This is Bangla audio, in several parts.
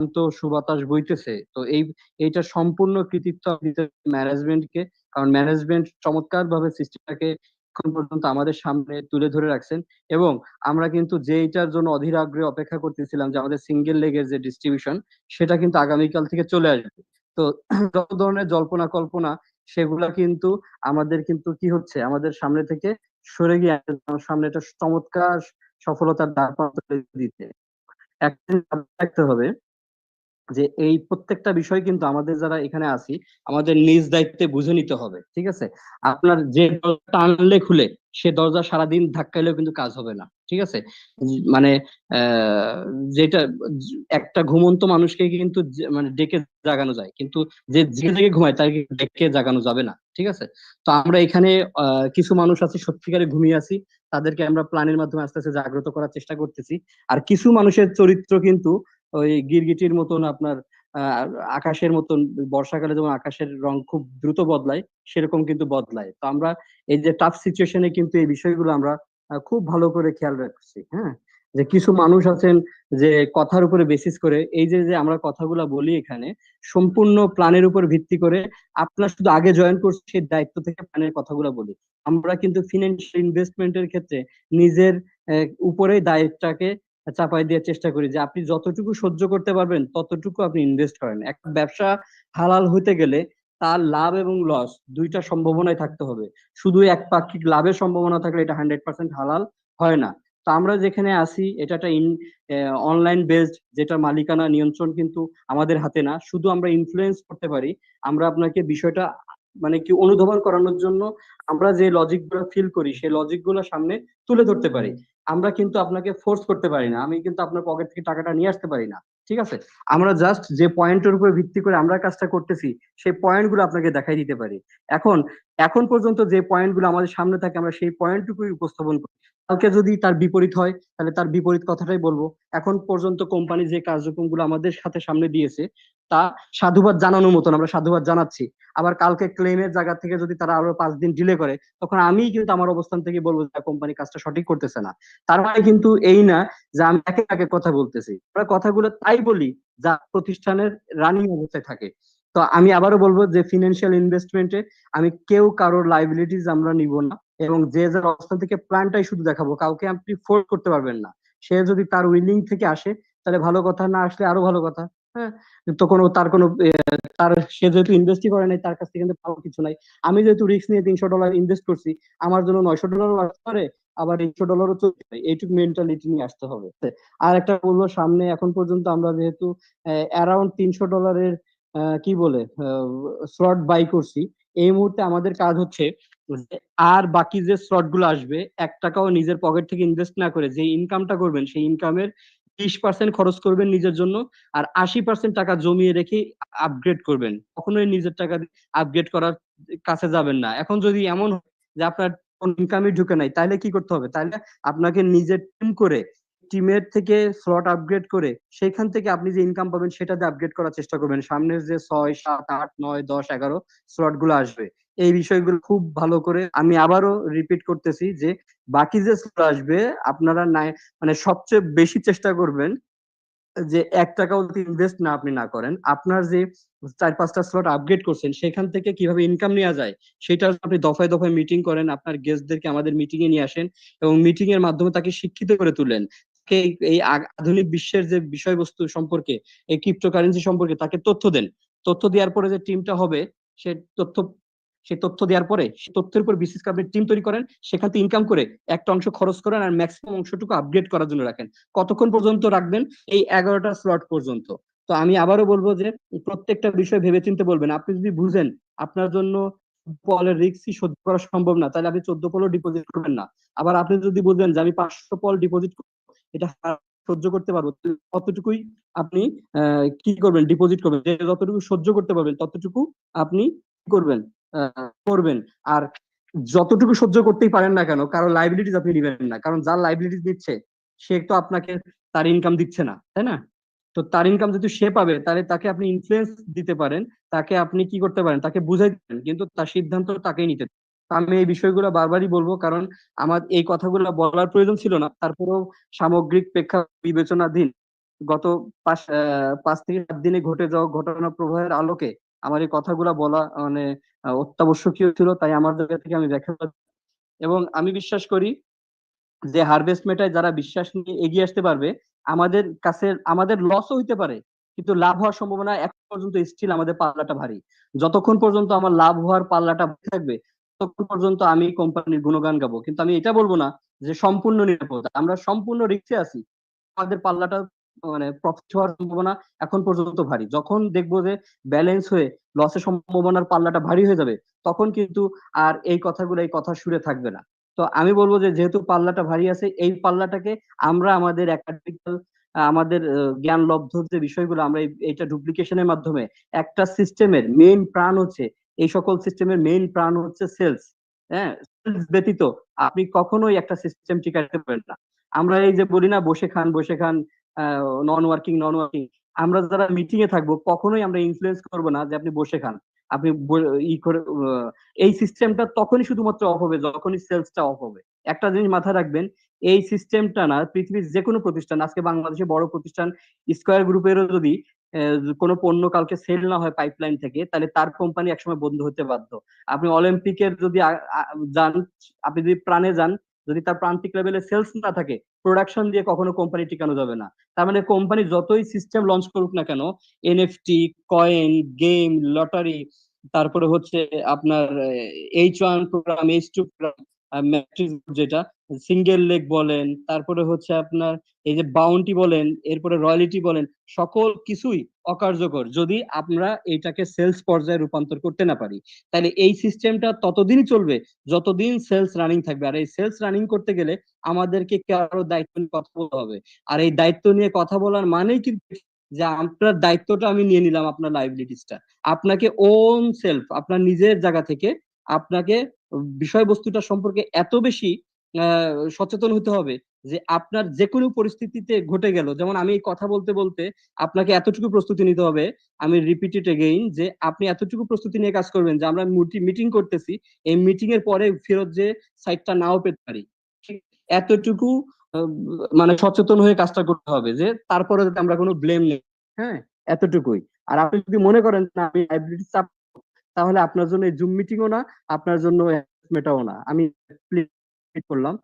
শান্ত সুবাতাস বইতেছে। তো এই এইটা সম্পূর্ণ কৃতিত্ব দিতে ম্যানেজমেন্টকে কারণ ম্যানেজমেন্ট চমৎকার ভাবে সিস্টেমটাকে এখন পর্যন্ত আমাদের সামনে তুলে ধরে রাখছেন। এবং আমরা কিন্তু যেইটার জন্য অধীর আগ্রহে অপেক্ষা করতেছিলাম যে আমাদের সিঙ্গেল লেগের যে ডিস্ট্রিবিউশন সেটা কিন্তু আগামীকাল থেকে চলে আসবে। তো যত ধরনের জল্পনা কল্পনা, সেগুলা কিন্তু আমাদের কিন্তু কি হচ্ছে? আমাদের সামনে থেকে সরে গিয়ে সামনে একটা চমৎকার সফলতার দ্বার দিতে। হবে যে এই প্রত্যেকটা বিষয় কিন্তু আমাদের যারা এখানে আছি, আমাদের নিজ দায়িত্বে বুঝে নিতে হবে, ঠিক আছে? আপনার যে টানলে খুলে, সে দরজা সারাদিন ধাক্কাইলেও কিন্তু কাজ হবে না, ঠিক আছে? মানে যেটা, একটা ঘুমন্ত মানুষকে কিন্তু মানে ডেকে জাগানো যায়, কিন্তু যে জেগে জেগে ঘুমায় তাকে ডেকে জাগানো যাবে না, ঠিক আছে? তো আমরা এখানে কিছু মানুষ আছে, সত্যিকারে ঘুমিয়ে আছি, তাদেরকে আমরা প্ল্যানের মাধ্যমে আস্তে আস্তে জাগ্রত করার চেষ্টা করতেছি, আর কিছু মানুষের চরিত্র কিন্তু ওই গিরগিটির মতন আপনার আকাশের মতন, বর্ষাকালে যেমন আকাশের রং খুব দ্রুত বদলায়, সেরকম কিন্তু বদলায়। তো আমরা এই যে টাফ সিচুয়েশনে কিন্তু এই বিষয়গুলো আমরা খুব ভালো করে খেয়াল রাখছি হ্যাঁ? যে কিছু মানুষ আছেন যে কথার উপরে বেসিস করে, এই যে যে আমরা কথাগুলো বলি এখানে, সম্পূর্ণ প্ল্যানের উপর ভিত্তি করে আপনার শুধু আগে জয়েন করছে সেই দায়িত্ব থেকে প্ল্যানের কথাগুলো বলি। আমরা কিন্তু ফিনান্সিয়াল ইনভেস্টমেন্টের ক্ষেত্রে নিজের উপরে দায়িত্বটাকে চাপাই দেওয়ার চেষ্টা করি যে আপনি যতটুকু সহ্য করতে পারবেন, ততটুকু আপনি ইনভেস্ট করেন। একটা ব্যবসা হালাল হইতে গেলে তার লাভ এবং লস দুইটা সম্ভাবনায় থাকতে হবে। শুধু এক পাক্ষিক লাভের সম্ভাবনা থাকলে এটা হান্ড্রেড পার্সেন্ট হালাল হয় না। তো আমরা যেখানে আসি এটা একটা ইন অনলাইন বেসড যেটা মালিকানা নিয়ন্ত্রণ কিন্তু আমাদের হাতে না। শুধু আমরা ইনফ্লুয়েন্স করতে পারি, আমরা আপনাকে বিষয়টা মানে কি অনুধাবন করানোর জন্য আমরা যে লজিকগুলো ফিল করি, সেই লজিকগুলো সামনে তুলে ধরতে পারি। আমরা কিন্তু আপনাকে ফোর্স করতে পারি না। আমি কিন্তু আপনার পকেট থেকে টাকাটা নিয়ে আসতে পারি না। ঠিক আছে? আমরা জাস্ট যে পয়েন্টের উপর ভিত্তি করে আমরা কাজটা করতেছি, সেই পয়েন্টগুলো আপনাকে দেখাই দিতে পারি। এখন এখন পর্যন্ত যে পয়েন্টগুলো আমাদের সামনে থাকে, আমরা সেই পয়েন্টটুকুই উপস্থাপন করি। কালকে যদি তার বিপরীত হয়, তাহলে তার বিপরীত কথাটাই বলব। এখন পর্যন্ত কোম্পানি যে কার্যক্রমগুলো আমাদের সাথে সামনে দিয়েছে তা সাধুবাদ জানানোর মতন, আমরা সাধুবাদ জানাচ্ছি। আবার কালকে ক্লেমের জায়গা থেকে যদি তারা আরও পাঁচ দিন ডিলে করে, তখন আমি কিন্তু আমার অবস্থান থেকে বলব যে কোম্পানি কাজটা সঠিক করতেছে না। তার মানে কিন্তু এই না যে, আমি একে একে কথা বলতেছি। আমরা কথাগুলো তাই বলি যা প্রতিষ্ঠানের রানিং অবস্থায় থাকে। তো আমি আবারও বলব যে ফিনান্সিয়াল ইনভেস্টমেন্টে আমি কেউ কারোর লাইবিলিটিস আমরা নিব না এবং যে যার অবস্থান থেকে প্ল্যানটাই শুধু দেখাবো। কাউকে আপনি ফোর্স করতে পারবেন না। সে যদি তার উইলিং থেকে আসে, তাহলে ভালো কথা না আসলে আরও ভালো কথা। হ্যাঁ তো কোনো তার কোনো তার, সে যেহেতু ইনভেস্টই করে নাই, তার কাছ থেকে কিন্তু পাওয়ার কিছু নাই। আমি যেহেতু রিস্ক নিয়ে তিনশো ডলার ইনভেস্ট করছি, আমার জন্য নয়শো ডলারও আসতে পারে, আবার একশো ডলারও চলতে পারে। এইটুকু মেন্টালিটি নিয়ে আসতে হবে। আর একটা বলব, সামনে এখন পর্যন্ত আমরা যেহেতু অ্যারাউন্ড তিনশো ডলারের কি বলে স্লট বাই করছি, এই মুহূর্তে আমাদের কাজ হচ্ছে আর বাকি যে স্লটগুলো আসবে, এক টাকাও নিজের পকেট থেকে ইনভেস্ট না করে যে ইনকামটা করবেন, সেই ইনকামের বিশ পার্সেন্ট খরচ করবেন নিজের জন্য আর আশি পার্সেন্ট টাকা জমিয়ে রেখে আপগ্রেড করবেন। কখনোই নিজের টাকা আপগ্রেড করার কাছে যাবেন না। এখন যদি এমন যে আপনার ইনকামই ঢুকে নাই, তাহলে কি করতে হবে? তাহলে আপনাকে নিজের টিম করে টিমের থেকে স্লট আপগ্রেড করে, সেখান থেকে আপনি যে ইনকাম পাবেন সেটাতে আপগ্রেড করার চেষ্টা করবেন। সামনের যে ছয়, সাত, আট, নয়, দশ, এগারো স্লটগুলো আসবে। এই বিষয়গুলো খুব ভালো করে আমি আবারও রিপিট করতেছি যে বাকি যে আসবে, আপনারা নাই মানে সবচেয়ে বেশি চেষ্টা করবেন যে এক টাকাও ইনভেস্ট না আপনি না করেন। আপনার যে চার পাঁচটা স্লট আপগ্রেড করছেন, সেখান থেকে কীভাবে ইনকাম নেওয়া যায়, সেটা আপনি দফায় দফায় মিটিং করেন, আপনার গেস্টদেরকে আমাদের মিটিং এ নিয়ে আসেন এবং মিটিং এর মাধ্যমে তাকে শিক্ষিত করে তুলেন। এই আধুনিক বিশ্বের যে বিষয়বস্তু সম্পর্কে, এই ক্রিপ্টোকারেন্সি সম্পর্কে তাকে তথ্য দেন। তথ্য দেওয়ার পরে যে টিমটা হবে, সে তথ্য সেই তথ্য দেওয়ার পরে, সেই তথ্যের উপর বিশেষ করে টিম তৈরি করেন, সেখান থেকে ইনকাম করে একটা অংশ খরচ করেন আর ম্যাক্সিমাম অংশটুকু আপগ্রেড করার জন্য রাখেন। কতক্ষণ পর্যন্ত রাখবেন? এই এগারোটা স্লট পর্যন্ত। তো আমি আবারও বলব যে, প্রত্যেকটা বিষয় ভেবে চিনতে বলবেন। আপনি যদি বুঝেন আপনার জন্য পলের রিক্সই সহ্য করা সম্ভব না, তাহলে আপনি চোদ্দ পলও ডিপোজিট করবেন না। আবার আপনি যদি বুঝেন যে, আমি পাঁচশো পল ডিপোজিট এটা সহ্য করতে পারব ততটুকুই আপনি কি করবেন? ডিপোজিট করবেন। যতটুকু সহ্য করতে পারবেন, ততটুকু আপনি করবেন। করবেন। আর যতটুকু সহ্য করতেই পারেন না কেন, কারও লাইবিলিটিস আপনি নিবেন না। কারণ যার লাইবিলিটিস দিচ্ছে, সে তো আপনাকে তার ইনকাম দিচ্ছে না, তাই না? তো তার ইনকাম যদি সে পাবে, তাহলে তাকে আপনি ইনফ্লুয়েন্স দিতে পারেন, তাকে আপনি কি করতে পারেন, তাকে বুঝাই দিবেন কিন্তু তার সিদ্ধান্ত তাকেই নিতে আমি এই বিষয়গুলো বারবারই বলব, কারণ আমার এই কথাগুলো বলার প্রয়োজন ছিল না। তারপরেও সামগ্রিক প্রেক্ষা বিবেচনাধীন গত পাঁচ পাঁচ থেকে সাত দিনে ঘটে যাওয়া ঘটনা প্রবাহের আলোকে আমার এই কথাগুলা বলা মানে অত্যাবশ্যকীয় ছিল, তাই আমার জায়গা থেকে আমি ব্যাখ্যা। এবং আমি বিশ্বাস করি যে হারভেস্ট মেটায় যারা বিশ্বাস নিয়ে এগিয়ে আসতে পারবে, আমাদের কাছে, আমাদের লসও হইতে পারে, কিন্তু লাভ হওয়ার সম্ভাবনা এখন পর্যন্ত স্টিল আমাদের পাল্লাটা ভারী। যতক্ষণ পর্যন্ত আমার লাভ হওয়ার পাল্লাটা থাকবে, ততক্ষণ পর্যন্ত আমি কোম্পানির গুণগান গাবো। কিন্তু আমি এটা বলব না যে সম্পূর্ণ নিরাপদ। আমরা সম্পূর্ণ রিক্সে আছি। আমাদের পাল্লাটা মানে প্রফিট হওয়ার সম্ভাবনা এখন পর্যন্ত ভারী। যখন দেখব যে ব্যালেন্স হয়ে লসের সম্ভাবনার পাল্লাটা ভারী হয়ে যাবে, তখন কিন্তু আর এই কথাগুলো, এই কথা সুরে থাকবে না। তো আমি বলব যে যেহেতু পাল্লাটা ভারী আছে, এই পাল্লাটাকে আমরা আমাদের একাডেমিক্যাল আমাদের জ্ঞান লব্ধ যে বিষয়গুলো আমরা এই- এইটা ডুপ্লিকেশনের মাধ্যমে, একটা সিস্টেমের মেইন প্রাণ হচ্ছে, এই সকল সিস্টেমের মেইন প্রাণ হচ্ছে সেলস হ্যাঁ? সেলস ব্যতীত আপনি কখনোই একটা সিস্টেম টিকাতে পারবেন না। আমরা এই যে বলি না, বসে খান বসে খান নন ওয়ার্কিং নন ওয়ার্কিং আমরা যারা মিটিং এ থাকব, কখনোই আমরা ইনফ্লুয়েন্স করব না যে আপনি বসে খান। আপনি ই করে এই সিস্টেমটা তখনই শুধুমাত্র অফ হবে, যখনই সেলসটা অফ হবে। একটা জিনিস মাথায় রাখবেন, এই সিস্টেমটা না, পৃথিবীর যে কোনো প্রতিষ্ঠান, আজকে বাংলাদেশে বড় প্রতিষ্ঠান স্কয়ার গ্রুপেরও যদি কোনো পণ্য কালকে সেল না হয় পাইপলাইন থেকে, তাহলে তার কোম্পানি একসময় বন্ধ হতে বাধ্য। আপনি অলিম্পিকের যদি যান, আপনি যদি প্রাণে যান যদি তার প্রান্তিক লেভেলে সেলস না থাকে প্রোডাকশন দিয়ে কখনো কোম্পানি টিকানো যাবে না। তার মানে কোম্পানি যতই সিস্টেম লঞ্চ করুক না কেন এনএফটি কয়েন গেম লটারি তারপরে হচ্ছে আপনার H one program H two program যেটা সিঙ্গেল লেগ বলেন, তারপরে হচ্ছে আপনার এই যে বাউন্টি বলেন, এরপরে রয়্যালিটি বলেন, সকল কিছুই অকার্যকর যদি আমরা এটাকে সেলস পর্যায়ে রূপান্তর করতে না পারি। তাহলে এই সিস্টেমটা ততদিনই চলবে, যতদিন সেলস রানিং থাকবে। আর এই সেলস রানিং করতে গেলে আমাদেরকে কারও দায়িত্ব নিয়ে কথা বলতে হবে। আর এই দায়িত্ব নিয়ে কথা বলার মানেই কিন্তু যে আপনার দায়িত্বটা আমি নিয়ে নিলাম আপনার লাইবিলিটিসটা আপনাকে ওন সেলফ আপনার নিজের জায়গা থেকে আপনাকে বিষয়বস্তুটা সম্পর্কে এত বেশি সচেতন হতে হবে যে আপনার যে কোনো পরিস্থিতিতে ঘটে গেল। যেমন আমি কথা বলতে বলতে আপনাকে এতটুকু প্রস্তুতি নিতে হবে, আমি রিপিটেড এগেইন যে আপনি এতটুকু প্রস্তুতি নিয়ে কাজ করবেন যে আমরা মিটিং করতেছি, এই মিটিং এর পরে ফেরত যে সাইটটা নাও পেতে পারি। এতটুকু মানে সচেতন হয়ে কাজটা করতে হবে যে তারপরে যাতে আমরা কোনো ব্লেম নেই। হ্যাঁ? এতটুকুই। আর আপনি যদি মনে করেন না, আমি লাইব্রেরি চাপ, তাহলে আপনার জন্য জুম মিটিংও না, আপনার জন্য মেটাও না। আমি plead করলাম।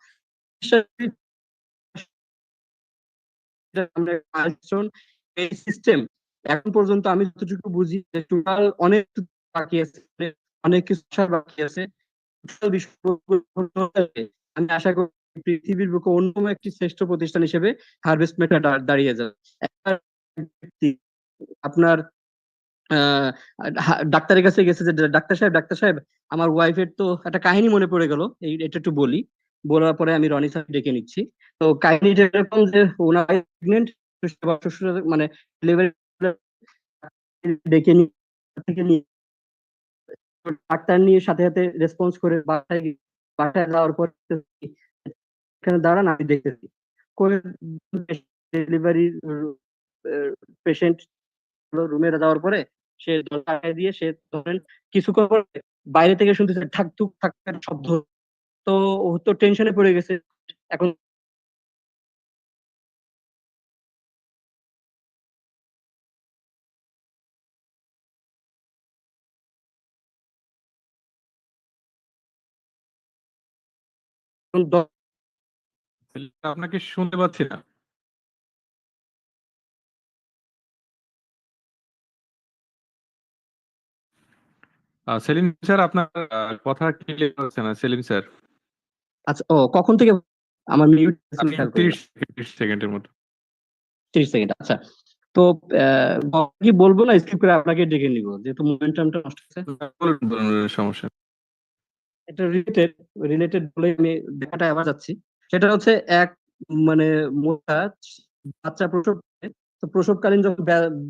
এই সিস্টেম এখন পর্যন্ত আমি যতটুকু বুঝি টোটাল অনেক বাকি আছে, অনেক কিছু বাকি আছে। আমি আশা করি পৃথিবীর বুকে অন্যতম একটি শ্রেষ্ঠ প্রতিষ্ঠান হিসেবে হারভেস্ট মেটা দাঁড়িয়ে যাবে। আপনার ডাক্তারের কাছে গেছে যে, ডাক্তার সাহেব ডাক্তার সাহেব, আমার ওয়াইফের তো একটা কাহিনী মনে পড়ে গেল এটা একটু বলি। বলার পরে আমি রনি স্যার ডেকে নিচ্ছি। তো যে ওনার প্রেগনেন্ট মানে ডেকে নিয়ে ডাক্তার নিয়ে সাথে সাথে রেসপন্স করে বাসায় বাসায় যাওয়ার পর এখানে দাঁড়ান, আমি দেখতেছি করে ডেলিভারি পেশেন্ট রুমে যাওয়ার পরে সে দিয়ে সে ধরেন কিছুক্ষণ পরে বাইরে থেকে শুনতেছে ঠাক ঠাক ঠাক শব্দ তো ও তো টেনশনে পড়ে গেছে। এখন আপনাকে শুনতে পাচ্ছি না। সেলিম স্যার, আপনার কথা ক্লিয়ার হচ্ছে না, সেলিম স্যার। আচ্ছা ও কখন থেকে আমার তিরিশ সেকেন্ডের মতো। তিরিশ সেকেন্ড আচ্ছা। তো কি বলব না স্কিপ করে আপনাকে ডেকে নিব যেহেতু মোমেন্টামটা নষ্ট হচ্ছে। সমস্যা। এটা রিলেটেড রিলেটেড বলে আমি দেখাটা আবার যাচ্ছি। সেটা হচ্ছে এক মানে মহিলা বাচ্চা প্রসব তো প্রসবকালীন যখন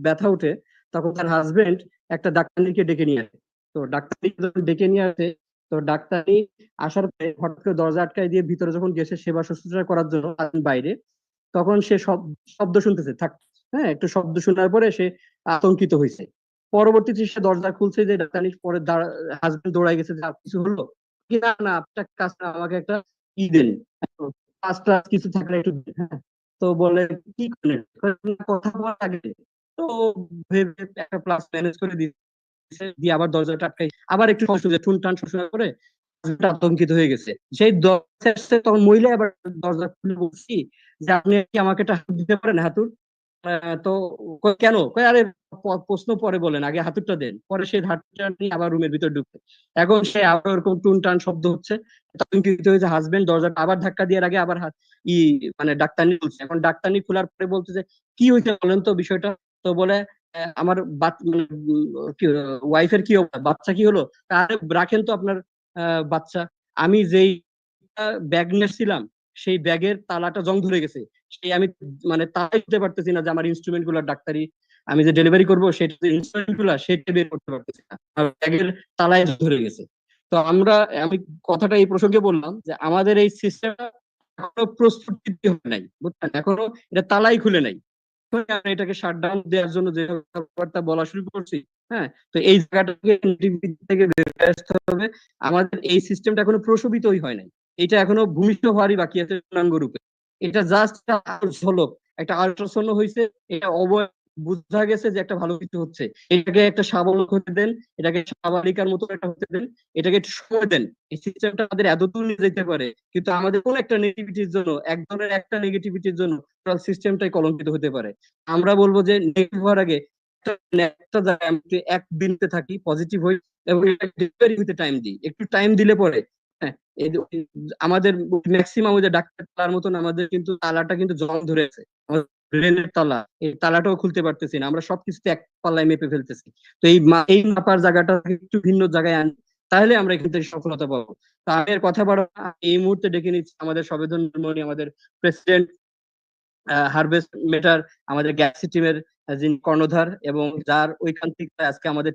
ব্যথা ওঠে তখন তার হাজবেন্ড একটা ডাক্তারনিকে ডেকে নিয়ে আসে। তো ডাক্তারনি যখন ডেকে নিয়ে আসে তো ডাক্তারনি আসার পরে হঠাৎ করে দরজা আটকায় দিয়ে ভিতরে যখন গেছে সেবা শুশ্রূষা করার জন্য বাইরে, তখন সে শব্দ শুনতেছে, থাক হ্যাঁ একটু শব্দ শোনার পরে সে আতঙ্কিত হয়েছে। পরবর্তীতে সে দরজা খুলছে যে ডাক্তারনি পরে হাজবেন্ড দৌড়ায় গেছে যে কিছু হলো? না না, আপনার কাজ আমাকে একটা ই দেন। পাঁচটা কিছু থাকলে একটু হ্যাঁ। তো বলে, কি করলেন? কথা বলার আগে। তো ভেবে একটা প্লাস ম্যানেজ করে দিচ্ছে দিয়ে আবার দরজাটা আটকাই আবার একটু হয়েছে টুনটান শোষণা করে আতঙ্কিত হয়ে গেছে। সেই দরজা তখন মহিলা আবার দরজা খুলে বলছি যে, আপনি কি আমাকে একটা দিতে পারেন হাতুর তো কেন? আরে প্রশ্ন পরে বলেন, আগে হাতুরটা দেন। পরে সেই হাতুরটা নিয়ে আবার রুমের ভিতর ঢুকছে। এখন সে আবার ওরকম টুনটান শব্দ হচ্ছে। কি হয়েছে হাজবেন্ড দরজাটা আবার ধাক্কা দিয়ে আগে আবার হাত, ই মানে ডাক্তারনি বলছে এখন ডাক্তারনি খোলার পরে বলছে যে, কি হয়েছে বলেন তো বিষয়টা? তো বলে আমার বাচ- মানে, কি ওয়াইফের? বাচ্চা কি হলো? আরে রাখেন তো আপনার বাচ্চা। আমি যেই ব্যাগ নিয়েছিলাম সেই ব্যাগের তালাটা জং ধরে গেছে। সেই আমি মানে তালাই দিতে পারতেছি না যে আমার ইনস্ট্রুমেন্টগুলো ডাক্তারি। আমি যে ডেলিভারি করব সেটা যে ইনস্ট্রুমেন্টগুলা সেটা বের করতে পারতেছি না। ব্যাগের তালায় ধরে গেছে। তো আমরা আমি কথাটা এই প্রসঙ্গে বললাম যে আমাদের এই সিস্টেমটা এখনও প্রস্তুতি হয় নাই বুঝছেন এখনও এটা তালাই খুলে নাই। তো এটাকে শাটডাউন দেওয়ার জন্য যে কথাবার্তা বলা শুরু করছি হ্যাঁ? তো এই জায়গাটাকে থেকে আসতে হবে। আমাদের এই সিস্টেমটা এখনও প্রশোভিতই হয় নাই। এটা এখনও ভূমিষ্ঠ হওয়ারই বাকি আছে পূর্ণাঙ্গ রূপে। এটা জাস্ট ঝলক একটা আল্ট্রাসাউন্ড হয়েছে এটা অবয় বোঝা গেছে যে একটা ভালো কিছু হচ্ছে। এটাকে একটা স্বাবলক হতে দেন, এটাকে স্বাভাবিকার মতো একটা হতে দেন, এটাকে একটু সময় দেন। এই সিস্টেমটা আমাদের এত দূর নিয়ে যেতে পারে, কিন্তু আমাদের কোন একটা নেগেটিভিটির জন্য, এক ধরনের একটা নেগেটিভিটির জন্য সিস্টেমটাই কলঙ্কিত হতে পারে। আমরা বলব যে নেগেটিভ হওয়ার আগে একটা- একটা জায়গায় আমি এক দিনতে থাকি পজিটিভ হই এবং ডেলিভারি হইতে টাইম দিই, একটু টাইম দিলে পরে হ্যাঁ আমাদের ম্যাক্সিমাম ওই যে ডাক্তার তার মতন আমাদের কিন্তু তালাটা কিন্তু জং ধরে ব্রেনের তালা, এই তালাটাও খুলতে পারতেছি না, আমরা সবকিছুতে এক পাল্লায় মেপে ফেলতেছি তো এই এই মাপার জায়গাটা একটু ভিন্ন জায়গায় আন, তাহলে আমরা এখান থেকে সফলতা পাবো তো আমি কথা বাড়াবো না। এই মুহূর্তে ডেকে নিচ্ছি আমাদের সবেদনমণি আমাদের প্রেসিডেন্ট হারভেস্ট মেটার আমাদের গ্যাসি টিমের যিনি কর্ণধার এবং যার ওইখান থেকে আজকে আমাদের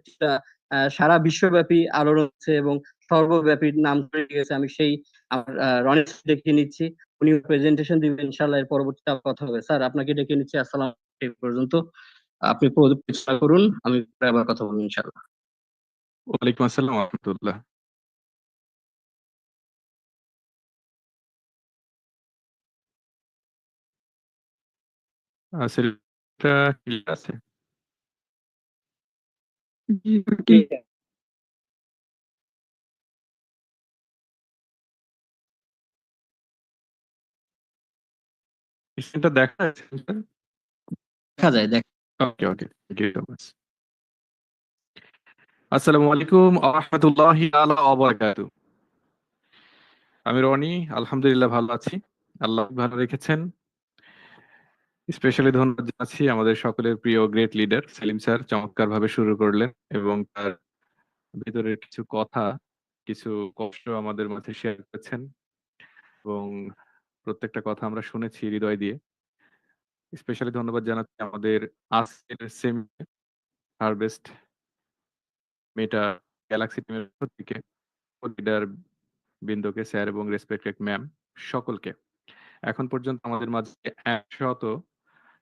সারা বিশ্বব্যাপী আলো রয়েছে এবং সর্বব্যাপী নাম করে গেছে আমি সেই আমার রনিক ডেকে নিচ্ছি। উনি প্রেজেন্টেশন দিবেন ইনশাল্লাহ এর পরবর্তীতে কথা হবে। স্যার আপনাকে ডেকে নিচ্ছি। আসসালাম পর্যন্ত। আপনি করুন আমি পরে আবার কথা বলব ইনশাল্লাহ ওয়ালাইকুম আসসালাম রহমতুল্লাহ। সেলটা ক্লিয়ার আছে। স্ক্রিনটা দেখা দেখা যায় দেখ ওকে ওকে থ্যাংক ইউ আসসালামু আলাইকুম আহমতুল্লাহি ওয়া আমি রনি আলহামদুলিল্লাহ ভালো আছি। আল্লাহ ভালো রেখেছেন। স্পেশালি ধন্যবাদ জানাচ্ছি আমাদের সকলের প্রিয় গ্রেট লিডার সেলিম স্যার চমৎকার ভাবে শুরু করলেন এবং তার ভিতরের কিছু কথা কিছু কষ্ট আমাদের মাঝে শেয়ার করেছেন। এবং প্রত্যেকটা কথা আমরা শুনেছি হৃদয় দিয়ে। স্পেশালি ধন্যবাদ জানাচ্ছি আমাদের আজকের সেম হারভেস্ট মেটা গ্যালাক্সি টিমের থেকে লিডার বিন্দুকে স্যার এবং রেসপেক্টেড ম্যাম সকলকে। এখন পর্যন্ত আমাদের মাঝে একশত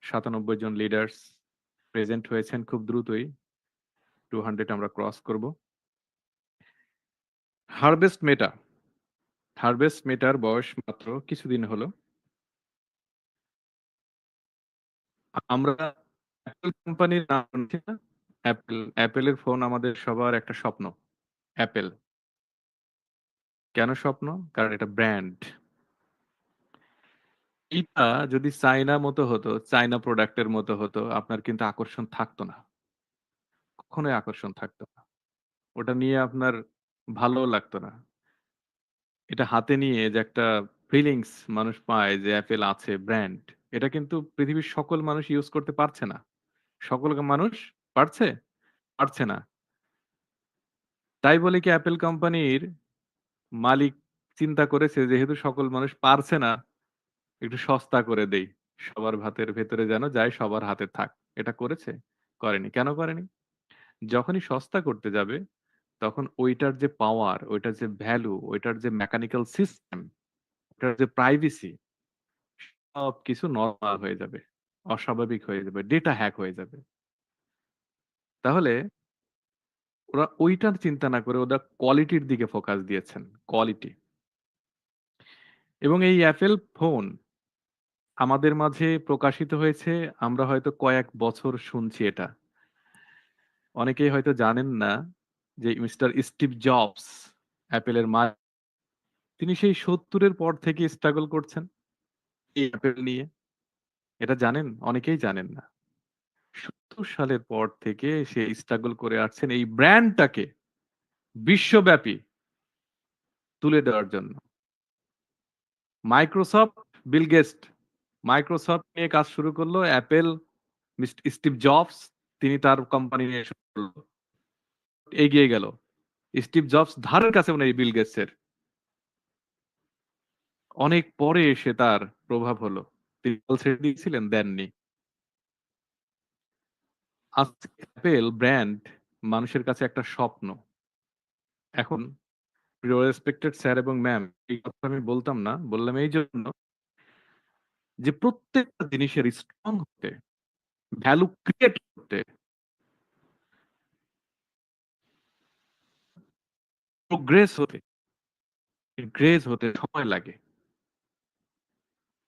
সাতানব্বই জন লিডার্স প্রেজেন্ট হয়েছেন খুব দ্রুতই। টু হান্ড্রেড আমরা ক্রস করব। হারভেস্ট মেটা হারভেস্ট মেটার বয়স মাত্র কিছুদিন হলো। আমরা অ্যাপেল কোম্পানির নাম অ্যাপেল অ্যাপেলের ফোন আমাদের সবার একটা স্বপ্ন। অ্যাপেল কেন স্বপ্ন? কারণ এটা ব্র্যান্ড এটা যদি চাইনা মতো হতো চাইনা প্রোডাক্টের মতো হতো, আপনার কিন্তু আকর্ষণ থাকতো না। কখনোই আকর্ষণ থাকতো না। ওটা নিয়ে আপনার ভালো লাগতো না। এটা হাতে নিয়ে যে একটা ফিলিংস মানুষ পায় যে অ্যাপেল আছে ব্র্যান্ড এটা কিন্তু পৃথিবীর সকল মানুষ ইউজ করতে পারছে না। সকল মানুষ পারছে? পারছে না। তাই বলে কি অ্যাপেল কোম্পানির মালিক চিন্তা করেছে যেহেতু সকল মানুষ পারছে না, একটু সস্তা করে দেই। সবার ভাতের ভেতরে যেন যায়, সবার হাতে থাক। এটা করেছে? করেনি। কেন করেনি? যখনই সস্তা করতে যাবে তখন ওইটার যে পাওয়ার ওইটার যে ভ্যালু ওইটার যে মেকানিক্যাল সিস্টেম ওইটার যে প্রাইভেসি সব কিছু নর্মাল হয়ে যাবে, অস্বাভাবিক হয়ে যাবে ডেটা হ্যাক হয়ে যাবে তাহলে ওরা ওইটার চিন্তা না করে ওরা কোয়ালিটির দিকে ফোকাস দিয়েছেন কোয়ালিটি এবং এই অ্যাপেল ফোন আমাদের মাঝে প্রকাশিত হয়েছে, আমরা হয়তো কয়েক বছর শুনছি এটা। অনেকেই হয়তো জানেন না যে মিস্টার স্টিভ জবস অ্যাপেলের মা তিনি সেই ৭০ এর পর থেকে স্ট্রাগল করছেন এই অ্যাপেল নিয়ে। এটা জানেন? অনেকেই জানেন না। ৭০ সালের পর থেকে সে স্ট্রাগল করে আসছেন এই ব্র্যান্ডটাকে বিশ্বব্যাপী তুলে দেওয়ার জন্য। মাইক্রোসফট, বিল গেটস মাইক্রোসফট নিয়ে কাজ শুরু করল। অ্যাপেল, স্টিভ জবস তিনি তার কোম্পানি নিয়ে শুরু করল। এগিয়ে গেল। স্টিভ জবস ধারের কাছেও নেই বিল গেটসের। অনেক পরে এসে তার প্রভাব হলো। তিনি দিয়েছিলেন, দেননি। অ্যাপেল ব্র্যান্ড মানুষের কাছে একটা স্বপ্ন। এখন প্রিয় রেসপেক্টেড স্যার এবং ম্যাম এই কথা আমি বলতাম না। বললাম এই জন্য যে প্রত্যেকটা জিনিসের স্ট্রং হতে, ভ্যালু ক্রিয়েট করতে প্রোগ্রেস হতে গ্রেজ হতে সময় লাগে।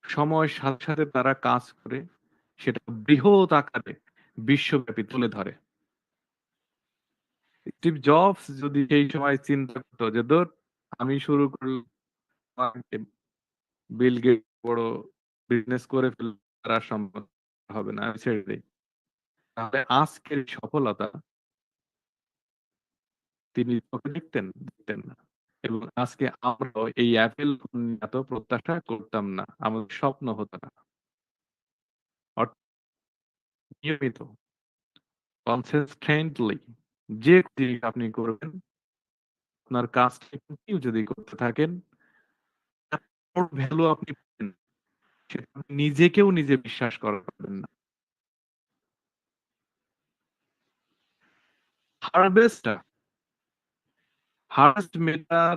সময়ের সাথে, সাথে তারা কাজ করে সেটা বৃহৎ আকারে বিশ্বব্যাপী তুলে ধরে। স্টিভ জবস যদি সেই সময় চিন্তা করত যে ধুর আমি শুরু করলাম বিল গেটস বড় বিজনেস করে আর আর সম্ভব হবে না। ছেড়ে দেই। তাহলে আজকের সফলতা তিনি চোখে দেখতেন? দেখতেন না। এবং আজকে আমরাও এই অ্যাপেল এত প্রত্যাশা করতাম না। আমাদের স্বপ্ন হতো না। নিয়মিত কনসিস্টেন্টলি যে জিনিস আপনি করবেন, আপনার কাজটা যদি করতে থাকেন ভ্যালু আপনি পাবেন। সেটা নিজেকেও নিজে বিশ্বাস করাতে পারবেন না। হারভেস্টটা হারভেস্ট মেটার